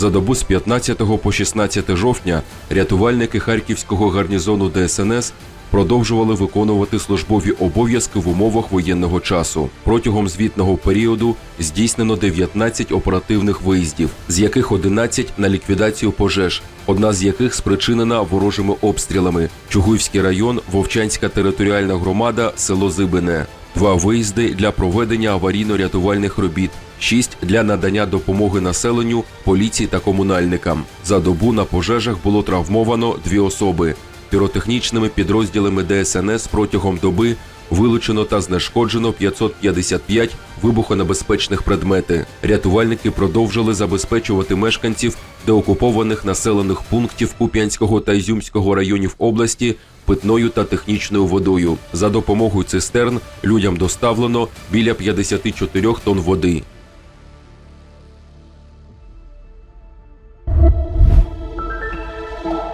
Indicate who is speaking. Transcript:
Speaker 1: За добу з 15 по 16 жовтня рятувальники харківського гарнізону ДСНС продовжували виконувати службові обов'язки в умовах воєнного часу. Протягом звітного періоду здійснено 19 оперативних виїздів, з яких 11 на ліквідацію пожеж, одна з яких спричинена ворожими обстрілами. Чугуївський район, Вовчанська територіальна громада, село Зибине. Два виїзди для проведення аварійно-рятувальних робіт, шість для надання допомоги населенню, поліції та комунальникам. За добу на пожежах було травмовано дві особи. Піротехнічними підрозділами ДСНС протягом доби вилучено та знешкоджено 555 вибухонебезпечних предмети. Рятувальники продовжили забезпечувати мешканців деокупованих населених пунктів Куп'янського та Ізюмського районів області питною та технічною водою. За допомогою цистерн людям доставлено біля 54 тонн води. Thank you.